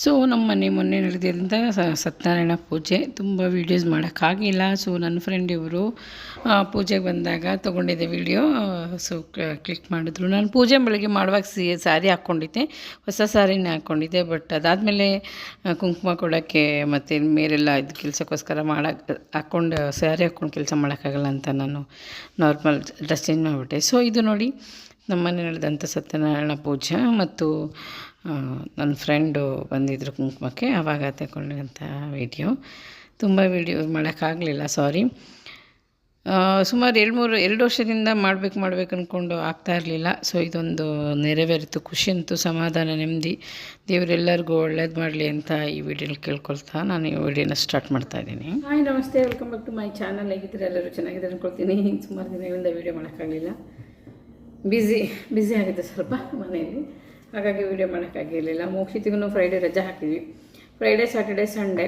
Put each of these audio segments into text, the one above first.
So ನಮ್ಮ ಮನೆ ಮೊನ್ನೆ ನಡೆದಿದ್ದಂಥ ಸತ್ಯನಾರಾಯಣ ಪೂಜೆ. ತುಂಬ ವೀಡಿಯೋಸ್ ಮಾಡೋಕ್ಕಾಗಿಲ್ಲ. ಸೊ ನನ್ನ ಫ್ರೆಂಡ್ ಇವರು ಪೂಜೆಗೆ ಬಂದಾಗ ತೊಗೊಂಡಿದ್ದೆ ವೀಡಿಯೋ ಸೊ ಕ್ಲಿಕ್ ಮಾಡಿದ್ರು. ನಾನು ಪೂಜೆ ಬೆಳಗ್ಗೆ ಮಾಡುವಾಗ ಸಿ ಸ್ಯಾರಿ ಹಾಕ್ಕೊಂಡಿದ್ದೆ. ಹೊಸ ಸ್ಯಾರಿನೇ ಹಾಕ್ಕೊಂಡಿದ್ದೆ. ಬಟ್ ಅದಾದಮೇಲೆ ಕುಂಕುಮ ಕೊಡೋಕ್ಕೆ ಮತ್ತು ಮೇರೆಲ್ಲ ಇದು ಕೆಲಸಕ್ಕೋಸ್ಕರ ಮಾಡೋಕ್ಕೆ ಹಾಕ್ಕೊಂಡು ಸ್ಯಾರಿ ಹಾಕ್ಕೊಂಡು ಕೆಲಸ ಮಾಡೋಕ್ಕಾಗಲ್ಲ ಅಂತ ನಾನು ನಾರ್ಮಲ್ ಡ್ರೆಸ್ ಚೇಂಜ್ ಮಾಡಿಬಿಟ್ಟೆ. ಸೊ ಇದು ನೋಡಿ ನಮ್ಮನೆ ನಡೆದಂಥ ಸತ್ಯನಾರಾಯಣ ಪೂಜೆ ಮತ್ತು ನನ್ನ ಫ್ರೆಂಡು ಬಂದಿದ್ದರು ಕುಂಕುಮಕ್ಕೆ ಆವಾಗ ತಗೊಂಡಂಥ ವೀಡಿಯೋ. ತುಂಬ ವೀಡಿಯೋ ಮಾಡೋಕ್ಕಾಗಲಿಲ್ಲ, ಸಾರಿ. ಸುಮಾರು ಎರಡು ಮೂರು, ಎರಡು ವರ್ಷದಿಂದ ಮಾಡಬೇಕು ಮಾಡಬೇಕು ಅಂದ್ಕೊಂಡು ಆಗ್ತಾ ಇರಲಿಲ್ಲ. ಸೊ, ಇದೊಂದು ನೆರವೇರಿತು ಖುಷಿ ಅಂತೂ ಸಮಾಧಾನ, ನೆಮ್ಮದಿ. ದೇವರೆಲ್ಲರಿಗೂ ಒಳ್ಳೇದು ಮಾಡಲಿ ಅಂತ ಈ ವಿಡಿಯೋನ ಕೇಳ್ಕೊಳ್ತಾ ನಾನು ಈ ವಿಡಿಯೋನ ಸ್ಟಾರ್ಟ್ ಮಾಡ್ತಾ ಇದ್ದೀನಿ. ಹಾಯ್, ನಮಸ್ತೆ. Welcome back to my channel ಹೇಗಿದ್ರೆ ಎಲ್ಲರೂ ಚೆನ್ನಾಗಿದೆ ಅಂದ್ಕೊಳ್ತೀನಿ ಸುಮಾರು ದಿನಗಳಿಂದ ವೀಡಿಯೋ ಮಾಡೋಕ್ಕಾಗಲಿಲ್ಲ. ಬ್ಯುಸಿ ಬ್ಯುಸಿ ಆಗಿದೆ ಸ್ವಲ್ಪ ಮನೆಯಲ್ಲಿ. ಹಾಗಾಗಿ ವೀಡಿಯೋ ಮಾಡೋಕ್ಕಾಗಿರಲಿಲ್ಲ ಮೋಕ್ಷಿತಿಗೂ ಫ್ರೈಡೇ ರಜೆ ಹಾಕಿದ್ವಿ. ಫ್ರೈಡೇ ಸ್ಯಾಟರ್ಡೇ ಸಂಡೇ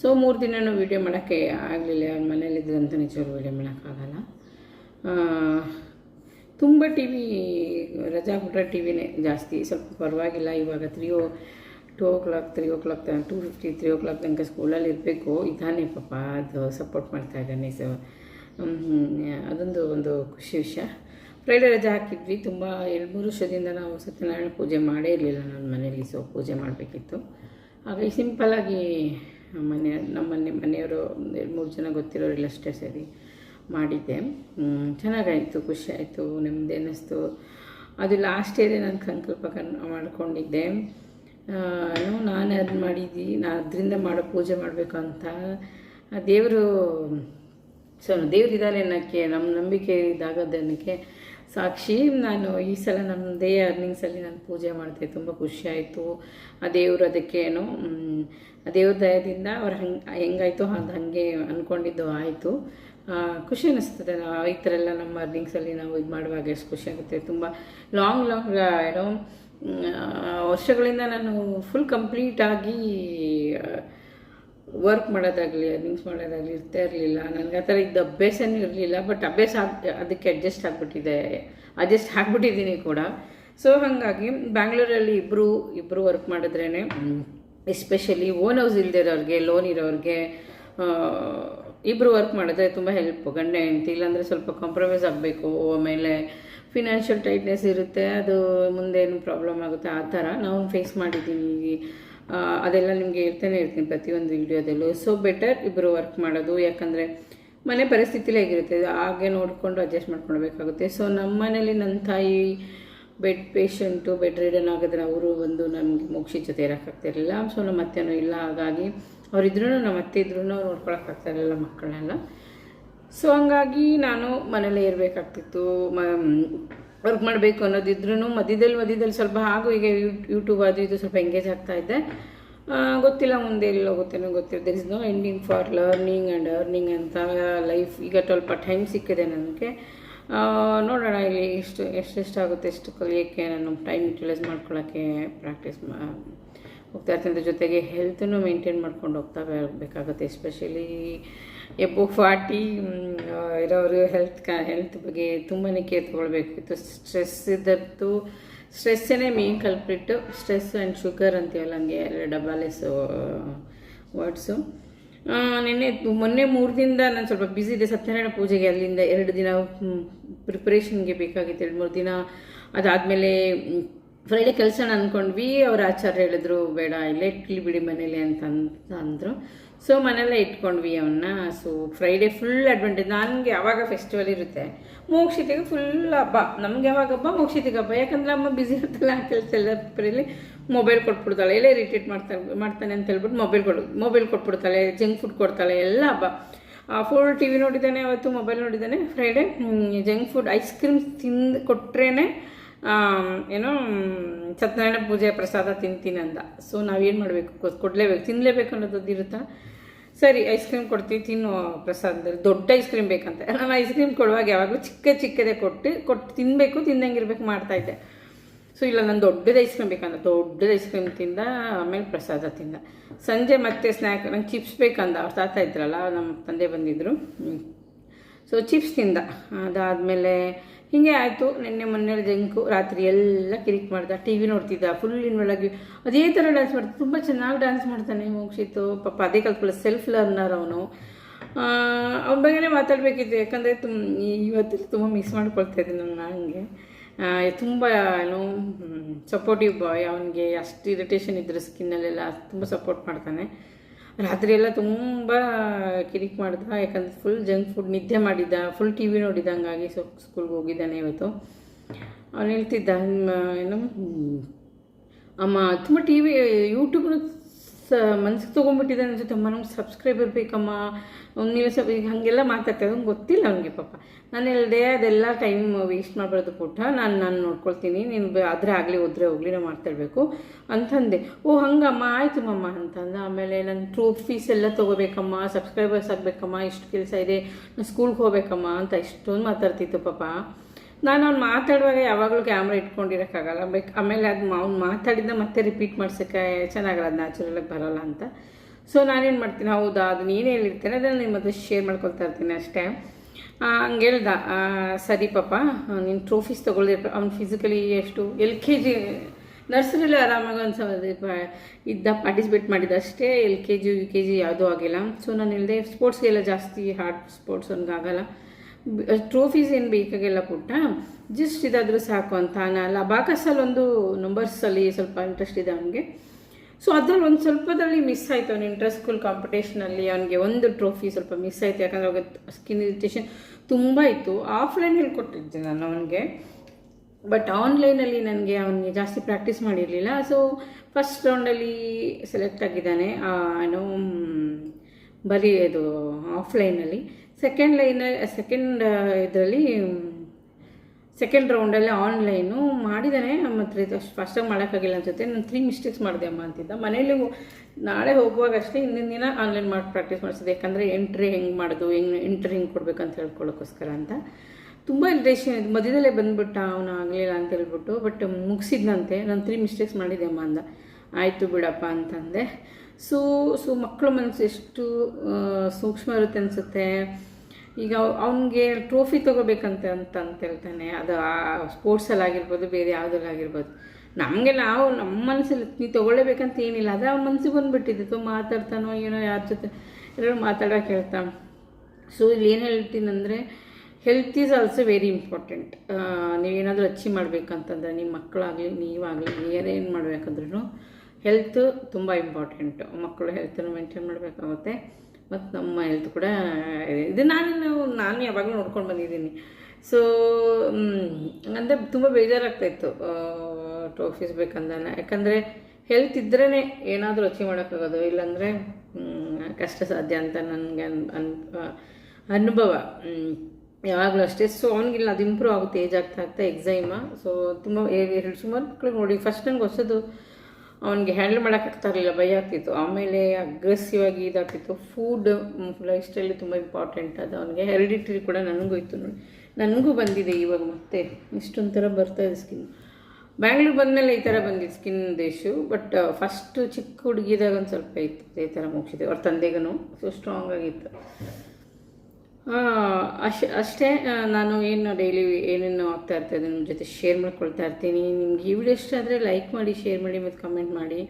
ಸೊ ಮೂರು ದಿನವೂ ವೀಡಿಯೋ ಮಾಡೋಕ್ಕೆ ಆಗಲಿಲ್ಲ. ಅವ್ರ ಮನೇಲಿದ್ದು ಅಂತ ನಿಜವಾಗ್ಲೂ ವೀಡಿಯೋ ಮಾಡೋಕ್ಕಾಗಲ್ಲ ತುಂಬ ಟಿ ವಿ ರಜಾ ಕೊಟ್ಟರೆ ಟಿ ವಿನೇ ಜಾಸ್ತಿ. ಸ್ವಲ್ಪ ಪರವಾಗಿಲ್ಲ. ಇವಾಗ three o two o'clock three o'clock ತನಕ two fifty three o'clock ತನಕ ಸ್ಕೂಲಲ್ಲಿ ಇರಬೇಕು. ಇದಾನೆ ಪಾಪ. ಅದು ಸಪೋರ್ಟ್ ಮಾಡ್ತಾ ಇದ್ದಾನೆ. ಸೊ ಅದೊಂದು ಒಂದು ಖುಷಿ ವಿಷಯ. ಫ್ರೈಡೇ ರಜೆ ಹಾಕಿದ್ವಿ. ತುಂಬ ಎರಡು ಮೂರು ವರ್ಷದಿಂದ ನಾವು ಸತ್ಯನಾರಾಯಣ ಪೂಜೆ ಮಾಡೇ ಇರಲಿಲ್ಲ. ನನ್ನ ಮನೆಯಲ್ಲಿ ಸೊ ಪೂಜೆ ಮಾಡಬೇಕಿತ್ತು. ಹಾಗೆ ಸಿಂಪಲ್ಲಾಗಿ ಮನೆ, ನಮ್ಮ ಮನೆ, ಮನೆಯವರು ಎರಡು ಮೂರು ಜನ ಗೊತ್ತಿರೋರೆಲ್ಲ ಅಷ್ಟೇ ಸರಿ ಮಾಡಿದ್ದೆ. ಚೆನ್ನಾಗಾಯಿತು, ಖುಷಿ ಆಯಿತು, ನೆಮ್ಮದಿ ಅನ್ನಿಸ್ತು. ಅದು ಲಾಸ್ಟ್ ಇಯರೇ ನಾನು ಸಂಕಲ್ಪ ಕನ್ ಮಾಡಿಕೊಂಡಿದ್ದೆ. ನಾನು ಅದು ಮಾಡಿದ್ವಿ ನಾನು ಅದರಿಂದ ಮಾಡೋ ಪೂಜೆ ಮಾಡಬೇಕು ಅಂತ ದೇವರು ಸೊ ದೇವರಿದ್ದಾರೆ ಅನ್ನೋಕ್ಕೆ, ನಮ್ಮ ನಂಬಿಕೆ ಇದಾಗೋದನ್ನಕ್ಕೆ ಸಾಕ್ಷಿ ನಾನು ಈ ಸಲ ನಮ್ಮದೇ ಅರ್ನಿಂಗ್ಸಲ್ಲಿ ನಾನು ಪೂಜೆ ಮಾಡಿದೆ ತುಂಬ ಖುಷಿ ಆಯಿತು. ಆ ದೇವರು ಅದಕ್ಕೆ ಏನು ಮ್, ಆ ದೇವ್ರ ದಯದಿಂದ ಅವ್ರು ಹಂಗೆ ಹೆಂಗಾಯ್ತು ಅದು ಹಾಗೆ ಅಂದ್ಕೊಂಡಿದ್ದು ಆಯಿತು. ಖುಷಿ ಅನ್ನಿಸ್ತದೆ ಈ ಥರ ಎಲ್ಲ ನಮ್ಮ ಅರ್ನಿಂಗ್ಸಲ್ಲಿ ನಾವು ಇದು ಮಾಡುವಾಗ ಎಷ್ಟು ಖುಷಿ ಆಗುತ್ತೆ. ತುಂಬ ಲಾಂಗ್ ಲಾಂಗ್ ಏನೋ ವರ್ಷಗಳಿಂದ ನಾನು ಫುಲ್ ಕಂಪ್ಲೀಟಾಗಿ ವರ್ಕ್ ಮಾಡೋದಾಗಲಿ ಅರ್ನಿಂಗ್ಸ್ ಮಾಡೋದಾಗಲಿ ಇರ್ತಾ ಇರಲಿಲ್ಲ. ನನಗೆ ಆ ಥರ ಇದ್ದ ಅಭ್ಯಾಸನೂ ಇರಲಿಲ್ಲ ಬಟ್ ಅಭ್ಯಾಸ ಆಗಿ, ಅದಕ್ಕೆ ಅಡ್ಜಸ್ಟ್ ಆಗಿಬಿಟ್ಟಿದೆ. ಅಡ್ಜಸ್ಟ್ ಆಗಿಬಿಟ್ಟಿದ್ದೀನಿ ಕೂಡ. ಸೊ ಹಾಗಾಗಿ ಬ್ಯಾಂಗ್ಳೂರಲ್ಲಿ ಇಬ್ಬರು ಇಬ್ಬರು ವರ್ಕ್ ಮಾಡಿದ್ರೇ ಎಸ್ಪೆಷಲಿ ಓನ್ ಹೌಸ್ ಇಲ್ದಿರೋರಿಗೆ ಲೋನ್ ಇರೋರಿಗೆ ಇಬ್ಬರು ವರ್ಕ್ ಮಾಡಿದ್ರೆ ತುಂಬ ಹೆಲ್ಪ್ ಗಂಡ, ಹೆಂಡ್ತಿ, ಇಲ್ಲಾಂದರೆ ಸ್ವಲ್ಪ ಕಾಂಪ್ರಮೈಸ್ ಆಗಬೇಕು. ಆಮೇಲೆ ಫಿನಾನ್ಷಿಯಲ್ ಟೈಟ್ನೆಸ್ ಇರುತ್ತೆ, ಅದು ಮುಂದೇನು ಪ್ರಾಬ್ಲಮ್ ಆಗುತ್ತೆ. ಆ ಥರ ನಾವು ಫೇಸ್ ಮಾಡಿದ್ದೀವಿ. ಅದೆಲ್ಲ ನಿಮಗೆ ಹೇಳ್ತಾನೆ ಇರ್ತೀನಿ ಪ್ರತಿಯೊಂದು ವಿಡಿಯೋದಲ್ಲೂ. ಸೊ ಬೆಟರ್ ಇಬ್ಬರು ವರ್ಕ್ ಮಾಡೋದು, ಯಾಕಂದರೆ ಮನೆ ಪರಿಸ್ಥಿತಿಲೇ ಹೇಗಿರುತ್ತೆ, ಹಾಗೆ ನೋಡಿಕೊಂಡು ಅಡ್ಜಸ್ಟ್ ಮಾಡ್ಕೊಳ್ಬೇಕಾಗುತ್ತೆ. ಸೊ ನಮ್ಮ ಮನೇಲಿ ನನ್ನ ತಾಯಿ ಬೆಡ್ ಪೇಷಂಟು ಬೆಡ್ ರಿಡನ್ ಆಗಿದ್ರೆ ಅವರು ಬಂದು ನಮಗೆ ಮೋಕ್ಷಿ ಜೊತೆ ಇರೋಕ್ಕಾಗ್ತಿರಲಿಲ್ಲ ಸೊ ನಮ್ಮ ಅತ್ತೆನೂ ಇಲ್ಲ, ಹಾಗಾಗಿ ಅವರಿದ್ರೂ ನಮ್ಮ ಅತ್ತೆ ಇದ್ರೂ ನೋಡ್ಕೊಳಕ್ಕಾಗ್ತಾ ಇರಲಿಲ್ಲ ಮಕ್ಕಳನ್ನೆಲ್ಲ. ಸೊ ಹಂಗಾಗಿ ನಾನು ಮನೇಲೇ ಇರಬೇಕಾಗ್ತಿತ್ತು. ಮ ವರ್ಕ್ ಮಾಡಬೇಕು ಅನ್ನೋದಿದ್ರೂ ಮಧ್ಯದಲ್ಲಿ ಮಧ್ಯದಲ್ಲಿ ಸ್ವಲ್ಪ ಹಾಗೂ ಈಗ ಯೂಟ್ಯೂಬ್ ಅದು ಇದು ಸ್ವಲ್ಪ ಎಂಗೇಜ್ ಆಗ್ತಾ ಇದ್ದೆ ಗೊತ್ತಿಲ್ಲ ಮುಂದೆ ಎಲ್ಲಿ ಹೋಗುತ್ತೇನೋ ಗೊತ್ತಿಲ್ಲ. There is no ending for learning and earning ಅಂತ ಲೈಫ್ ಈಗ ಸ್ವಲ್ಪ ಟೈಮ್ ಸಿಕ್ಕಿದೆ ನನಗೆ. ನೋಡೋಣ ಇಲ್ಲಿ ಎಷ್ಟು, ಎಷ್ಟೆಷ್ಟಾಗುತ್ತೆ, ಎಷ್ಟು ಕಲಿಯೋಕ್ಕೆ, ನಾನು ಟೈಮ್ ಯುಟಿಲೈಸ್ ಮಾಡ್ಕೊಳ್ಳೋಕ್ಕೆ ಪ್ರಾಕ್ಟೀಸ್ ಹೋಗ್ತಾ ಅದ್ರ ಜೊತೆಗೆ ಹೆಲ್ತನ್ನು ಮೇಂಟೈನ್ ಮಾಡ್ಕೊಂಡು ಹೋಗ್ತಾ ಬೇಕಾಗುತ್ತೆ ಎಸ್ಪೆಷಲಿ ಎಬೋ ಫಾರ್ಟಿ ಇರೋರು ಹೆಲ್ತ್ ಕ ಹೆಲ್ತ್ ಬಗ್ಗೆ ತುಂಬಾ ಕೇರ್ ತೊಗೊಳ್ಬೇಕಿತ್ತು ಸ್ಟ್ರೆಸ್ ಇದ್ದದ್ದು ಸ್ಟ್ರೆಸ್ಸೇ ಮೇನ್ ಕಲ್ಪಿಟ್ಟು ಸ್ಟ್ರೆಸ್ ಆ್ಯಂಡ್ ಶುಗರ್ ಅಂತೀವಲ್ಲ, ಹಂಗೆ ಡಬಲ್ ಎಸ್ ವರ್ಡ್ಸು ನಿನ್ನೆ ಮೊನ್ನೆ ಮೂರು ದಿನದ ನಾನು ಸ್ವಲ್ಪ ಬ್ಯುಸಿ ಇದೆ ಸತ್ಯನಾರಾಯಣ ಪೂಜೆಗೆ, ಅಲ್ಲಿಂದ ಎರಡು ದಿನ ಪ್ರಿಪ್ರೇಷನ್ಗೆ ಬೇಕಾಗಿತ್ತು, ಎರಡು ಮೂರು ದಿನ ಅದಾದಮೇಲೆ ಫ್ರೈಡೇ ಕೆಲಸ ಅಂದ್ಕೊಂಡ್ವಿ ಅವ್ರ ಆಚಾರ್ಯ ಹೇಳಿದ್ರು ಬೇಡ ಇಲ್ಲೇ ಇಟ್ಲಿ ಬಿಡಿ ಮನೇಲಿ ಅಂತ ಅಂದರು. ಸೊ ಮನೆಯಲ್ಲೇ ಇಟ್ಕೊಂಡ್ವಿ ಅವನ್ನ ಸೊ ಫ್ರೈಡೇ ಫುಲ್ ಅಡ್ವಾಂಟೇಜ್ ನನಗೆ ಯಾವಾಗ ಫೆಸ್ಟಿವಲ್ ಇರುತ್ತೆ? ಮೋಕ್ಷಿತಿಗೆ ಫುಲ್ ಹಬ್ಬ. ನಮ್ಗೆ ಯಾವಾಗ ಹಬ್ಬ? ಮೋಕ್ಷಿತಿಗೆ ಹಬ್ಬ. ಯಾಕಂದ್ರೆ ಅಮ್ಮ ಬ್ಯುಸಿ ಇರ್ತಲ್ಲ ಆ ಕೆಲಸ ಎಲ್ಲ ಮೊಬೈಲ್ ಕೊಟ್ಬಿಡ್ತಾಳೆ. ಎಲ್ಲ ಇರಿಟೇಟ್ ಮಾಡ್ತಾನೆ ಮಾಡ್ತಾನೆ ಅಂತ ಹೇಳ್ಬಿಟ್ಟು ಮೊಬೈಲ್ ಕೊಡು ಮೊಬೈಲ್ ಕೊಟ್ಬಿಡ್ತಾಳೆ ಜಂಕ್ ಫುಡ್ ಕೊಡ್ತಾಳೆ ಎಲ್ಲ ಹಬ್ಬ. ಫುಲ್ ಟಿ ವಿ ನೋಡಿದ್ದಾನೆ ಅವತ್ತು mobile ನೋಡಿದ್ದಾನೆ. Friday junk food ice cream ತಿಂದು ಕೊಟ್ರೇನೆ ಆಮ್, ಏನೋ ಸತ್ಯನಾರಾಯಣ ಪೂಜೆ ಪ್ರಸಾದ ತಿಂತೀನಿ ಅಂದ. ಸೊ ನಾವೇನು ಮಾಡಬೇಕು? ಕೊಡಲೇಬೇಕು. ತಿನ್ನಲೇಬೇಕು ಅನ್ನೋದು ಇರುತ್ತಾ? ಸರಿ ಐಸ್ ಕ್ರೀಮ್ ಕೊಡ್ತೀವಿ ತಿನ್ನು ಪ್ರಸಾದದಲ್ಲಿ. ದೊಡ್ಡ ಐಸ್ ಕ್ರೀಮ್ ಬೇಕಂತ. ನಾನು ಐಸ್ ಕ್ರೀಮ್ ಕೊಡುವಾಗ ಯಾವಾಗಲೂ ಚಿಕ್ಕ ಚಿಕ್ಕದೇ ಕೊಟ್ಟು ಕೊಟ್ಟು ತಿನ್ನಬೇಕು ತಿಂದಂಗಿರ್ಬೇಕು ಮಾಡ್ತಾಯಿದ್ದೆ ಸೊ ಇಲ್ಲ, ನಾನು ದೊಡ್ಡದು ಐಸ್ ಕ್ರೀಮ್ ಬೇಕಂದ. ದೊಡ್ಡದು ಐಸ್ ಕ್ರೀಮ್ ತಿಂದ, ಆಮೇಲೆ ಪ್ರಸಾದ ತಿಂದ. ಸಂಜೆ ಮತ್ತೆ ಸ್ನ್ಯಾಕ್ ನಂಗೆ ಚಿಪ್ಸ್ ಬೇಕಂದ. ಅವ್ರು ತಾತ ಇದ್ರಲ್ಲ ನಮ್ಮ ತಂದೆ ಬಂದಿದ್ದರು ಸೊ ಚಿಪ್ಸ್ ತಿಂದ. ಅದಾದಮೇಲೆ ಹೀಗೆ ಆಯಿತು. ನಿನ್ನೆ ಮೊನ್ನೆ ಜಂಕು, ರಾತ್ರಿ ಎಲ್ಲ ಕಿರಿಕ್ ಮಾಡ್ದ ಟಿ ವಿ ನೋಡ್ತಿದ್ದ ಫುಲ್ ಒಳಗೆ ಅದೇ ಥರ ಡ್ಯಾನ್ಸ್ ಮಾಡ್ತಾ, ತುಂಬ ಚೆನ್ನಾಗಿ ಡ್ಯಾನ್ಸ್ ಮಾಡ್ತಾನೆ ಮೋಕ್ಷಿತು. ಪಾಪ ಅದೇ ಕಲ್ತ್ಕೊಳ್ಳೋ ಸೆಲ್ಫ್ ಲರ್ನರ್ ಅವನು. ಅವನ ಬಗ್ಗೆನೇ ಮಾತಾಡಬೇಕಿತ್ತು ಯಾಕಂದರೆ ತುಮ್ ಇವತ್ತು ತುಂಬ ಮಿಸ್ ಮಾಡ್ಕೊಳ್ತಾ ಇದ್ದೀನಿ ನಾನು ಹಂಗೆ. ತುಂಬ, ಏನು ಸಪೋರ್ಟಿವ್ ಬಾಯ್ ಅವನಿಗೆ ಅಷ್ಟು ಇರಿಟೇಷನ್ ಇದ್ದರೆ ಸ್ಕಿನ್ನಲ್ಲೆಲ್ಲ ತುಂಬ ಸಪೋರ್ಟ್ ಮಾಡ್ತಾನೆ. ರಾತ್ರಿ ಎಲ್ಲ ತುಂಬ ಕಿರಿಕ್ ಮಾಡ್ದ ಯಾಕಂದ್ರೆ ಫುಲ್ ಜಂಕ್ ಫುಡ್ ನಿದ್ದೆ ಮಾಡಿದ್ದ ಫುಲ್ ಟಿ ವಿ ನೋಡಿದ್ದ ಸೊ ಸ್ಕೂಲ್ಗೆ ಹೋಗಿದ್ದಾನೆ ಇವತ್ತು. ಅವನು ಹೇಳ್ತಿದ್ದ ಏನು ಅಮ್ಮ, ತುಂಬ ಟಿ ವಿ ಯೂಟ್ಯೂಬ್ನು ಸ, ಮನ್ಸಿಗೆ ತೊಗೊಂಡ್ಬಿಟ್ಟಿದ್ದಾನೆ ಅನ್ಸುತ್ತೆ, ಅಮ್ಮ ನಮ್ಗೆ ಸಬ್ಸ್ಕ್ರೈಬರ್ ಬೇಕಮ್ಮ. ನೀವು ಸ್ವಲ್ಪ ಈಗ ಹಾಗೆಲ್ಲ ಮಾತಾಡ್ತಾರೆ ಗೊತ್ತಿಲ್ಲ ಅವನಿಗೆ ಪಾಪ. ನಾನು ಹೇಳಿದೆ, ಅದೆಲ್ಲ ಟೈಮ್ ವೇಸ್ಟ್ ಮಾಡಬಾರ್ದು ಪುಟ್ಟ. ನಾನು ನಾನು ನೋಡ್ಕೊಳ್ತೀನಿ. ನೀನು ಆದರೆ ಆಗಲಿ ಹೋದ್ರೆ ಹೋಗ್ಲಿ ನಾವು ಮಾತಾಡಬೇಕು ಅಂತಂದೆ. ಓ, ಹಂಗಮ್ಮ, ಆಯಿತು ಮಮ್ಮ. ಅಂತಂದ. ಆಮೇಲೆ ನನ್ನ ಟ್ರೋಫೀಸ್ ಎಲ್ಲ ತೊಗೋಬೇಕಮ್ಮ ಸಬ್ಸ್ಕ್ರೈಬರ್ಸ್ ಆಗಬೇಕಮ್ಮ, ಇಷ್ಟು ಕೆಲಸ ಇದೆ. ನಾನು ಸ್ಕೂಲ್ಗೆ ಹೋಗ್ಬೇಕಮ್ಮ ಅಂತ ಇಷ್ಟೊಂದು ಮಾತಾಡ್ತಿತ್ತು ಪಾಪ. ನಾನು ಅವ್ನು ಮಾತಾಡುವಾಗ ಯಾವಾಗಲೂ ಕ್ಯಾಮ್ರಾ ಇಟ್ಕೊಂಡಿರೋಕ್ಕಾಗಲ್ಲ. ಬೈಕ್ ಆಮೇಲೆ ಅದು ಅವ್ನು ಮಾತಾಡಿದ್ದ ಮತ್ತೆ ರಿಪೀಟ್ ಮಾಡ್ಸೋಕ್ಕೆ ಚೆನ್ನಾಗಲ್ಲ, ಅದು ನ್ಯಾಚುರಲಾಗಿ ಬರೋಲ್ಲ ಅಂತ. ಸೊ ನಾನೇನು ಮಾಡ್ತೀನಿ? ಹೌದಾ, ಅದು ನೀನು ಹೇಳಿರ್ತೇನೆ ಅದನ್ನು ನಿಮ್ಮ ಹತ್ರ ಶೇರ್ ಮಾಡ್ಕೊಳ್ತಾ ಇರ್ತೀನಿ ಅಷ್ಟೇ. ಹಂಗೆ ಹೇಳ್ದ. ಸರಿ ಪಾಪ ನೀನು ಟ್ರೋಫೀಸ್ ತೊಗೊಳ್ದಿರ್ಪ ಅವ್ನು ಫಿಸಿಕಲಿ ಎಷ್ಟು, ಎಲ್ ಕೆ ಜಿ ನರ್ಸರಿಲಿ ಆರಾಮಾಗಿ ಒಂದು ಸ್ವಲ್ಪ ಇದ್ದ ಪಾರ್ಟಿಸಿಪೇಟ್ ಮಾಡಿದ ಅಷ್ಟೇ. L K G, U K G ಯಾವುದೂ ಆಗಿಲ್ಲ. ಸೊ ನಾನು ಹೇಳಿದೆ ಸ್ಪೋರ್ಟ್ಸ್ಗೆಲ್ಲ ಜಾಸ್ತಿ ಹಾರ್ಡ್ ಸ್ಪೋರ್ಟ್ಸ್ ಅವ್ನಿಗಾಗಲ್ಲ ಟ್ರೋಫೀಸ್ ಏನು ಬೇಕಾಗಿಲ್ಲ ಪುಟ್ಟ ಜಸ್ಟ್ ಇದಾದರೂ ಸಾಕು ಅಂತ ನಾನು ಅಬಾಕಸಲ್ಲಿ ಒಂದು ನಂಬರ್ಸಲ್ಲಿ ಸ್ವಲ್ಪ ಇಂಟ್ರೆಸ್ಟ್ ಇದೆ ಅವನಿಗೆ. ಸೊ ಅದ್ರಲ್ಲಿ ಒಂದು ಸ್ವಲ್ಪದಲ್ಲಿ ಮಿಸ್ ಆಯಿತು. ಅವನು ಇಂಟರ್ ಸ್ಕೂಲ್ ಕಾಂಪಿಟೇಷನಲ್ಲಿ ಅವನಿಗೆ ಒಂದು ಟ್ರೋಫಿ ಸ್ವಲ್ಪ ಮಿಸ್ ಆಯಿತು. ಯಾಕಂದರೆ ಅವಾಗ ಸ್ಕಿನ್ ಇರಿಟೇಷನ್ ತುಂಬ ಇತ್ತು. ಆಫ್ಲೈನ್ ಹೇಳ್ಕೊಟ್ಟಿದ್ದೆ ನಾನು ಅವನಿಗೆ. ಬಟ್ ಆನ್ಲೈನಲ್ಲಿ ನನಗೆ ಅವನಿಗೆ ಜಾಸ್ತಿ ಪ್ರಾಕ್ಟೀಸ್ ಮಾಡಿರಲಿಲ್ಲ. ಸೊ ಫಸ್ಟ್ ರೌಂಡಲ್ಲಿ ಸೆಲೆಕ್ಟ್ ಆಗಿದ್ದಾನೆ. ಏನು, ಬರೀ ಇದು ಆಫ್ಲೈನಲ್ಲಿ ಸೆಕೆಂಡ್ ಲೈನ್ ಸೆಕೆಂಡ್ ಇದರಲ್ಲಿ ಸೆಕೆಂಡ್ ರೌಂಡಲ್ಲಿ ಆನ್ಲೈನು ಮಾಡಿದ್ದಾನೆ ಮತ್ತು ಇದು ಅಷ್ಟು ಫಾಸ್ಟಾಗಿ ಮಾಡೋಕ್ಕಾಗಿಲ್ಲ ಅನ್ಸುತ್ತೆ. ನಾನು ತ್ರೀ ಮಿಸ್ಟೇಕ್ಸ್ ಮಾಡಿದೆ ಅಮ್ಮ ಅಂತಿದ್ದ. ಮನೇಲಿ ನಾಳೆ ಹೋಗುವಾಗ ಅಷ್ಟೇ ಹಿಂದಿನ ದಿನ ಆನ್ಲೈನ್ ಮಾಡಿ ಪ್ರಾಕ್ಟೀಸ್ ಮಾಡಿಸಿದೆ. ಯಾಕಂದರೆ ಎಂಟ್ರಿ ಹೆಂಗೆ ಮಾಡೋದು, ಹೆಂಗೆ ಎಂಟ್ರಿ ಹೆಂಗೆ ಕೊಡಬೇಕಂತ ಹೇಳ್ಕೊಳ್ಳೋಕ್ಕೋಸ್ಕರ ಅಂತ. ತುಂಬ ಇಂಟ್ರೇಷನ್ ಇದು. ಮಧ್ಯದಲ್ಲೇ ಬಂದುಬಿಟ್ಟ ಅವನು ಆಗಲಿಲ್ಲ ಅಂತ ಹೇಳ್ಬಿಟ್ಟು ಬಟ್ ಮುಗಿಸಿದ್ನಂತೆ. ನಾನು ತ್ರೀ ಮಿಸ್ಟೇಕ್ಸ್ ಮಾಡಿದೆ ಅಮ್ಮ ಅಂದ. ಆಯಿತು ಬಿಡಪ್ಪ ಅಂತಂದೆ. ಸೊ ಸೊ ಮಕ್ಕಳ ಮನಸ್ಸು ಎಷ್ಟು ಸೂಕ್ಷ್ಮ ಇರುತ್ತೆ ಅನಿಸುತ್ತೆ? ಈಗ ಅವನಿಗೆ ಟ್ರೋಫಿ ತೊಗೋಬೇಕಂತ ಅಂತ ಅಂತ ಹೇಳ್ತಾನೆ ಅದು ಆ ಸ್ಪೋರ್ಟ್ಸಲ್ಲಿ ಆಗಿರ್ಬೋದು, ಬೇರೆ ಯಾವುದ್ರಲ್ಲಾಗಿರ್ಬೋದು ನಮಗೆ ನಾವು ನಮ್ಮ ಮನಸ್ಸಲ್ಲಿ ನೀವು ತೊಗೊಳ್ಳೇಬೇಕಂತ ಏನಿಲ್ಲ. ಅದು ಅವ್ನ ಮನಸ್ಸಿಗೆ ಬಂದುಬಿಟ್ಟಿದ್ದು ಮಾತಾಡ್ತಾನೋ ಏನೋ ಯಾರ ಜೊತೆ ಎಲ್ಲರೂ ಮಾತಾಡೋಕೆ ಹೇಳ್ತಾ ಸೊ ಇಲ್ಲಿ ಏನು ಹೇಳ್ತೀನಂದರೆ health is also very important ನೀವೇನಾದರೂ ಅಚೀವ್ ಮಾಡಬೇಕಂತಂದ್ರೆ ನಿಮ್ಮ ಮಕ್ಕಳಾಗಲಿ ನೀವಾಗಲಿ ಏನೇನು ಮಾಡಬೇಕಂದ್ರೂ ಹೆಲ್ತ್ ತುಂಬ ಇಂಪಾರ್ಟೆಂಟು ಮಕ್ಕಳು ಹೆಲ್ತನ್ನು ಮೇಂಟೈನ್ ಮಾಡಬೇಕಾಗುತ್ತೆ. ಮತ್ತು ನಮ್ಮ ಹೆಲ್ತ್ ಕೂಡ ಇದು. ನಾನು ನಾನು ಯಾವಾಗಲೂ ನೋಡ್ಕೊಂಡು ಬಂದಿದ್ದೀನಿ. ಸೊ ಅಂದರೆ ತುಂಬ ಬೇಜಾರಾಗ್ತಾಯಿತ್ತು ಟ್ರೋಫೀಸ್ ಬೇಕಂದಾನ. ಯಾಕಂದರೆ ಹೆಲ್ತ್ ಇದ್ರೇ ಏನಾದರೂ ಅಚೀವ್ ಮಾಡೋಕ್ಕಾಗೋದು. ಇಲ್ಲಾಂದರೆ ಕಷ್ಟ ಸಾಧ್ಯ ಅಂತ ನನಗೆ ಅನ್ ಅನ್ ಅನುಭವ. ಯಾವಾಗಲೂ ಅಷ್ಟೇ. ಸೊ ಅವನಿಗಿಲ್ಲ, ಅದು ಇಂಪ್ರೂವ್ ಆಗುತ್ತೆ ಏಜ್ ಆಗ್ತಾ ಆಗ್ತಾ ಎಕ್ಸೈಮ ಸೊ ತುಂಬ ಎರಡು ಸುಮಾರು ಮಕ್ಳಿಗೆ ನೋಡಿ. ಫಸ್ಟ್ ನನಗೆ ಹೊಸದು ಅವನಿಗೆ ಹ್ಯಾಂಡಲ್ ಮಾಡೋಕ್ಕಾಗ್ತಾ ಇರಲಿಲ್ಲ, ಭಯ ಆಗ್ತಿತ್ತು. ಆಮೇಲೆ ಅಗ್ರೆಸಿವ್ ಆಗಿ ಇದಾಗ್ತಿತ್ತು. ಫುಡ್ ಲೈಫ್ ಸ್ಟೈಲ್ ತುಂಬ ಇಂಪಾರ್ಟೆಂಟ್ ಅದು. ಅವನಿಗೆ ಹೆರಿಡಿಟ್ರಿ ಕೂಡ ನನಗೂ ಇತ್ತು ನೋಡಿ. ನನಗೂ ಬಂದಿದೆ ಇವಾಗ ಮತ್ತೆ. ಇಷ್ಟೊಂಥರ ಬರ್ತಾ ಇದೆ ಸ್ಕಿನ್ ಬ್ಯಾಂಗ್ಳೂರ್ ಬಂದಮೇಲೆ ಈ ಥರ ಬಂದಿದೆ ಸ್ಕಿನ್ ದೇಶು ಬಟ್ ಫಸ್ಟು ಚಿಕ್ಕ ಹುಡುಗಿದಾಗ ಒಂದು ಸ್ವಲ್ಪ ಇತ್ತು. ಈ ಥರ ಮುಗಿಸಿದೆ ಅವ್ರ ತಂದೆಗೂ ಸೊ ಸ್ಟ್ರಾಂಗ್ ಆಗಿತ್ತು. ಅಶ್, ಅಷ್ಟೇ ನಾನು ಏನು ಡೈಲಿ ಏನೇನು ಆಗ್ತಾ ಇರ್ತದೆ ನಿಮ್ಮ ಜೊತೆ ಶೇರ್ ಮಾಡ್ಕೊಳ್ತಾ ಇರ್ತೀನಿ. ನಿಮ್ಗೆ ಈ ವಿಡಿಯೋ ಇಷ್ಟ ಆದರೆ ಲೈಕ್ ಮಾಡಿ ಶೇರ್ ಮಾಡಿ ಮತ್ತು ಕಮೆಂಟ್ ಮಾಡಿ.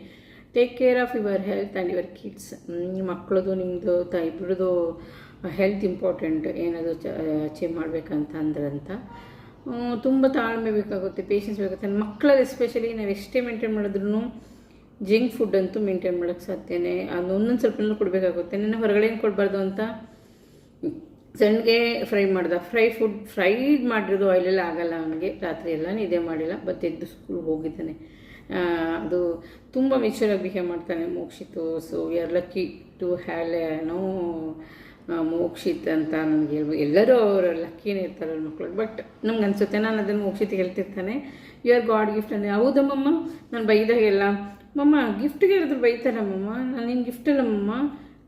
Take care of your health and your kids ನಿಮ್ಮ ಮಕ್ಕಳದು ನಿಮ್ಮದು ಇಬ್ಬರದು ಹೆಲ್ತ್ ಇಂಪಾರ್ಟೆಂಟ್ ಏನಾದರೂ ಅಚೀವ್ ಮಾಡಬೇಕಂತ ಅಂದ್ರಂತ. ತುಂಬ ತಾಳ್ಮೆ ಬೇಕಾಗುತ್ತೆ ಪೇಷನ್ಸ್ ಬೇಕಾಗುತ್ತೆ. ಮಕ್ಕಳಲ್ಲಿ ಎಸ್ಪೆಷಲಿ ನಾವು ಎಷ್ಟೇ ಮೇಂಟೈನ್ ಮಾಡಿದ್ರು ಜಂಕ್ ಫುಡ್ ಅಂತೂ ಮೇಂಟೈನ್ ಮಾಡೋಕ್ಕೆ ಸಾಧ್ಯನೇ. ಅದು ಒಂದೊಂದು ಸ್ವಲ್ಪ ಕೊಡಬೇಕಾಗುತ್ತೆ. ನಿನ್ನ ಹೊರಗಡೆ ಏನು ಕೊಡಬಾರ್ದು ಅಂತ ಸಣ್ಣಗೆ ಫ್ರೈ ಮಾಡ್ದೆ. ಫ್ರೈ ಫುಡ್ ಫ್ರೈಡ್ ಮಾಡಿರೋದು ಆಯಿಲೆಲ್ಲ ಆಗಲ್ಲ ಅವನಿಗೆ. ರಾತ್ರಿ ಎಲ್ಲ ನಿದ್ದೆ ಮಾಡಿಲ್ಲ ಬಟ್ ಎದ್ದು ಸ್ಕೂಲ್ಗೆ ಹೋಗಿದ್ದಾನೆ. ಅದು ತುಂಬ ಮೆಚೂರಾಗಿ ಬಿಹೇವ್ ಮಾಡ್ತಾನೆ ಮೋಕ್ಷಿತು. So we are lucky to have ಏನೋ ಮೋಕ್ಷಿತ್ ಅಂತ ನನಗೆ ಹೇಳ್ಬೋದು ಎಲ್ಲರೂ ಅವರ ಲಕ್ಕಿನೇ ಇರ್ತಾರೆ ಮಕ್ಕಳು ಬಟ್ ನಮ್ಗೆ ಅನ್ಸುತ್ತೆ ನಾನು ಅದನ್ನು ಮೋಕ್ಷಿತ್ ಹೇಳ್ತಿರ್ತಾನೆ. ಯು ಆರ್ ಗಾಡ್ ಗಿಫ್ಟ್ ಅಂದರೆ ಹೌದಮ್ಮಮ್ಮ ನಾನು ಬೈದಾಗೆಲ್ಲ ಮಮ್ಮ ಗಿಫ್ಟ್ಗೆ ಹೇಳಿದ್ರು ಬೈತಾರಮ್ಮಮ್ಮ ನಾನು ನಿನ್ನ ಗಿಫ್ಟ್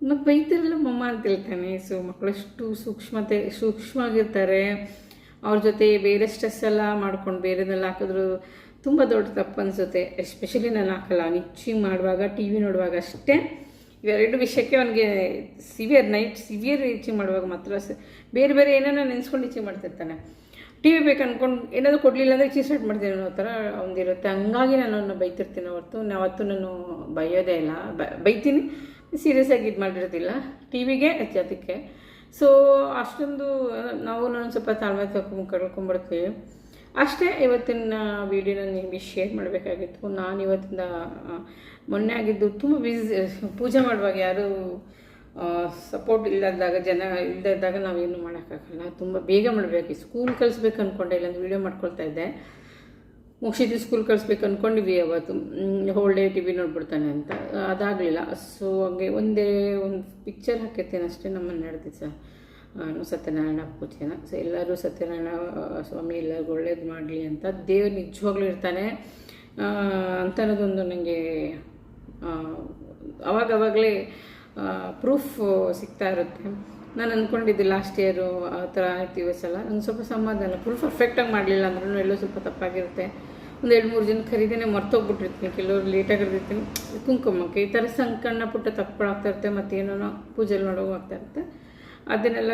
ಮತ್ತು ಬೈತಿರಲ್ಲ ಮಮ್ಮ ಅಂತ ಹೇಳ್ತಾನೆ. ಸೊ ಮಕ್ಕಳಷ್ಟು ಸೂಕ್ಷ್ಮತೆ, ಸೂಕ್ಷ್ಮವಾಗಿರ್ತಾರೆ. ಅವ್ರ ಜೊತೆ ಬೇರೆ ಸ್ಟ್ರೆಸ್ ಎಲ್ಲ ಮಾಡ್ಕೊಂಡು ಬೇರೆದೆಲ್ಲ ಹಾಕಿದ್ರು ತುಂಬ ದೊಡ್ಡ ತಪ್ಪು ಅನಿಸುತ್ತೆ. ಎಸ್ಪೆಷಲಿ ನಾನು ಹಾಕಲ್ಲ. ನಿಚ್ಚಿ ಮಾಡುವಾಗ ಟಿ ವಿ ನೋಡುವಾಗ ಅಷ್ಟೇ. ಇವೆರಡು ವಿಷಯಕ್ಕೆ ಅವನಿಗೆ ಸಿವಿಯರ್ ನೈಟ್ ಸಿವಿಯರ್ ಇಚ್ಚಿಂಗ್ ಮಾಡುವಾಗ ಮಾತ್ರ ಬೇರೆ ಬೇರೆ ಏನೇನೋ ನೆನೆಸ್ಕೊಂಡು ಇಚ್ಚಿಂಗ್ ಮಾಡ್ತಿರ್ತಾನೆ. ಟಿ ವಿ ಬೇಕು ಅಂದ್ಕೊಂಡು ಏನಾದರೂ ಕೊಡಲಿಲ್ಲ ಅಂದರೆ ಚೀ ಸ್ಟಾರ್ಟ್ ಮಾಡ್ತೀನಿ ಅನ್ನೋ ಥರ ಇರುತ್ತೆ ಹಂಗಾಗಿ ನಾನು ಬೈತಿರ್ತೀನಿ ಹೊರತು. ನಾವತ್ತು ನಾನು ಬೈಯೋದೇ ಇಲ್ಲ. ಬೈತೀನಿ. ಸೀರಿಯಸ್ ಆಗಿ ಇದು ಮಾಡಿರೋದಿಲ್ಲ ಟಿ ವಿಗೆ ಅದಕ್ಕೆ ಸೊ ಅಷ್ಟೊಂದು, ನಾವು ನಾನು ಸ್ವಲ್ಪ ತಾಳ್ಮೆ ತಗೊಂಡು ಕಳ್ಕೊಂಡ್ಬಿಡ್ತೀವಿ. ಅಷ್ಟೇ ಇವತ್ತಿನ ವೀಡಿಯೋನ ನಿಮಗೆ ಶೇರ್ ಮಾಡಬೇಕಾಗಿತ್ತು. ನಾನು ಇವತ್ತಿಂದ ಮೊನ್ನೆ ಆಗಿದ್ದು ತುಂಬ ಬ್ಯುಸಿ ಪೂಜೆ ಮಾಡುವಾಗ ಯಾರು ಸಪೋರ್ಟ್ ಇಲ್ಲದಾಗ ಜನ ಇಲ್ಲದಾಗ ನಾವೇನು ಮಾಡೋಕ್ಕಾಗಲ್ಲ. ತುಂಬ ಬೇಗ ಮಾಡಬೇಕು. ಸ್ಕೂಲ್ ಕಲಿಸ್ಬೇಕು ಅಂದ್ಕೊಂಡೆ ಇಲ್ಲಾಂದ್ರೆ ವೀಡಿಯೋ ಮಾಡ್ಕೊಳ್ತಾ ಇದ್ದೆ. ಮುಗಿಸಿದ್ದು ಸ್ಕೂಲ್ ಕಳಿಸ್ಬೇಕು ಅಂದ್ಕೊಂಡಿದ್ವಿ ಅವತ್ತು ಹೋಲ್ ಡೇ ಟಿ ವಿ ನೋಡ್ಬಿಡ್ತಾನೆ ಅಂತ. ಅದಾಗಲಿಲ್ಲ. ಸೊ ಹಾಗೆ ಒಂದೇ ಒಂದು ಪಿಕ್ಚರ್ ಹಾಕಿರ್ತೇನೆ ಅಷ್ಟೇ ನಮ್ಮನ್ನು ನಡೆದಿತ್ತು ಸರ್ ಸತ್ಯನಾರಾಯಣ ಪೂಜೆನ. ಸೊ ಎಲ್ಲರೂ ಸತ್ಯನಾರಾಯಣ ಸ್ವಾಮಿ ಎಲ್ಲರಿಗೂ ಒಳ್ಳೇದು ಮಾಡಲಿ ಅಂತ. ದೇವ್ರು ನಿಜವಾಗ್ಲೂ ಇರ್ತಾನೆ. ಅಂತ ಅನ್ನೋದೊಂದು ನನಗೆ ಅವಾಗವಾಗಲೇ ಪ್ರೂಫ್ ಸಿಗ್ತಾ ಇರುತ್ತೆ. ನಾನು ಅಂದ್ಕೊಂಡಿದ್ದೆ ಲಾಸ್ಟ್ ಇಯರು ಆ, ಥರ ಆಯ್ತು ಈ ಸಲ ನಂಗೆ ಸ್ವಲ್ಪ ಸಮಾಧಾನ. ಫುಲ್ ಪರ್ಫೆಕ್ಟಾಗಿ ಮಾಡಲಿಲ್ಲ ಅಂದ್ರೂ ಎಲ್ಲೋ ಸ್ವಲ್ಪ ತಪ್ಪಾಗಿರುತ್ತೆ. ಒಂದು ಎರಡು ಮೂರು ಜನ ಖರೀದಿನೇ ಮರ್ತೋಗ್ಬಿಟ್ಟಿರ್ತೀನಿ. ಕೆಲವರು ಲೇಟಾಗಿ ಕರೆದಿರ್ತೀನಿ ಕುಂಕುಮಕ್ಕೆ ಈ ಥರ ಸಣ್ಣ ಪುಟ್ಟ ತಪ್ಪುಗಳಾಗ್ತಾ ಇರುತ್ತೆ ಮತ್ತು ಏನೋ ಪೂಜೆಲಿ ಮಾಡೋವು ಆಗ್ತಾ ಇರುತ್ತೆ. ಅದನ್ನೆಲ್ಲ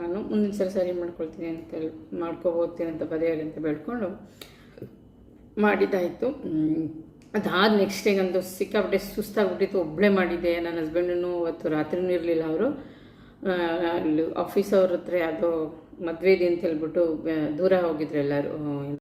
ನಾನು ಮುಂದಿನ ಸಲ ಸರಿ ಮಾಡ್ಕೊಳ್ತೀನಿ ಅಂತ ಹೇಳಿ ಮಾಡ್ಕೋಬೋತೀನಿ ಅಂತ ಬದಿಯಾಗಿ ಅಂತ ಬೇಡ್ಕೊಂಡು ಮಾಡಿದ್ದಾಯಿತು ಅದಾದ ನೆಕ್ಸ್ಟ್ ಡೇಗಂತೂ ಸಿಕ್ಕಾಪಟ್ಟೆ ಸುಸ್ತಾಗ್ಬಿಟ್ಟಿತ್ತು. ಒಬ್ಬಳೇ ಮಾಡಿದ್ದೆ. ನನ್ನ ಹಸ್ಬೆಂಡೂ ಅವತ್ತು ರಾತ್ರಿನೂ ಇರಲಿಲ್ಲ ಅವರು. ಅಲ್ಲಿ ಆಫೀಸ್ ಅವ್ರ ಹತ್ರ ಯಾವುದೋ ಮದುವೆ ಇದೆ ಅಂತ ಹೇಳ್ಬಿಟ್ಟು ದೂರ ಹೋಗಿದ್ರು ಎಲ್ಲರೂ.